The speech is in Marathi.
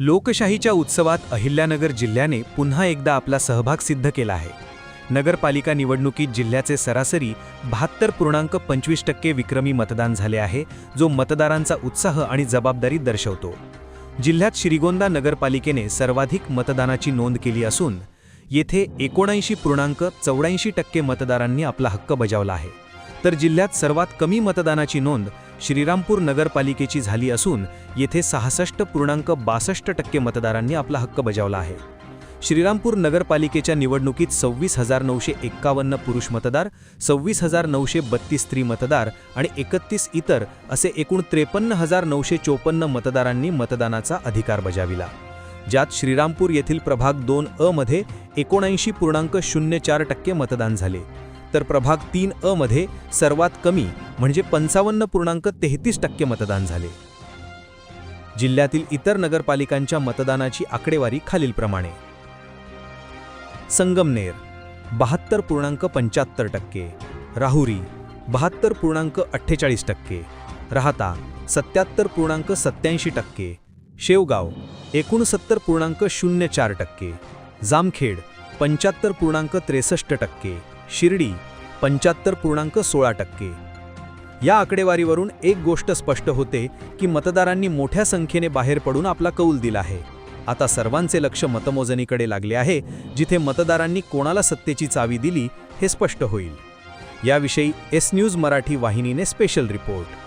लोकशाहीच्या उत्सवात अहिल्यानगर जिल्ह्याने पुन्हा एकदा आपला सहभाग सिद्ध केला आहे. नगरपालिका निवडणुकीत जिल्ह्याचे सरासरी बहात्तर पूर्णांक पंचवीस टक्के विक्रमी मतदान झाले आहे जो मतदारांचा उत्साह आणि जबाबदारी दर्शवतो. जिल्ह्यात श्रीगोंदा नगरपालिकेने सर्वाधिक मतदानाची नोंद केली असून येथे एकोणऐंशी पूर्णांक चौऱ्याऐंशी टक्के मतदारांनी आपला हक्क बजावला आहे. तर जिल्ह्यात सर्वात कमी मतदानाची नोंद श्रीरामपूर नगरपालिकेची झाली असून येथे सहासष्ट पूर्णांक बासष्ट टक्के मतदारांनी आपला हक्क बजावला आहे. श्रीरामपूर नगरपालिकेच्या निवडणुकीत सव्वीस हजार नऊशे एक्कावन्न पुरुष मतदार सव्वीस हजार नऊशे बत्तीस स्त्री मतदार आणि एकतीस इतर असे एकूण त्रेपन्न हजार नऊशे चोपन्न मतदारांनी मतदानाचा अधिकार बजाविला. ज्यात श्रीरामपूर येथील प्रभाग दोन अ मध्ये एकोणऐंशी पूर्णांक शून्य चार टक्के मतदान झाले. तर प्रभाग तीन अ मध्ये सर्वात कमी म्हणजे पंचावन्न पूर्णांक तेहतीस टक्के मतदान झाले. जिल्ह्यातील इतर नगरपालिकांच्या मतदानाची आकडेवारी खालीलप्रमाणे. संगमनेर बहात्तर पूर्णांक पंच्याहत्तर टक्के. राहुरी बहात्तर पूर्णांक अठ्ठेचाळीस टक्के. राहता सत्याहत्तर पूर्णांक सत्याऐंशी टक्के. शेवगाव एकोणसत्तर पूर्णांक शून्य चार टक्के. जामखेड पंच्याहत्तर पूर्णांक त्रेसष्ट टक्के. शिर्डी पंच्याहत्तर पूर्णांक सोळा टक्के. या आकडेवारीवरून एक गोष्ट स्पष्ट होते की मतदारांनी मोठ्या संख्येने बाहेर पडून आपला कौल दिला आहे. आता सर्वांचे लक्ष मतमोजणीकडे लागले आहे जिथे मतदारांनी कोणाला सत्तेची चावी दिली हे स्पष्ट होईल. याविषयी एस न्यूज मराठी वाहिनीने स्पेशल रिपोर्ट.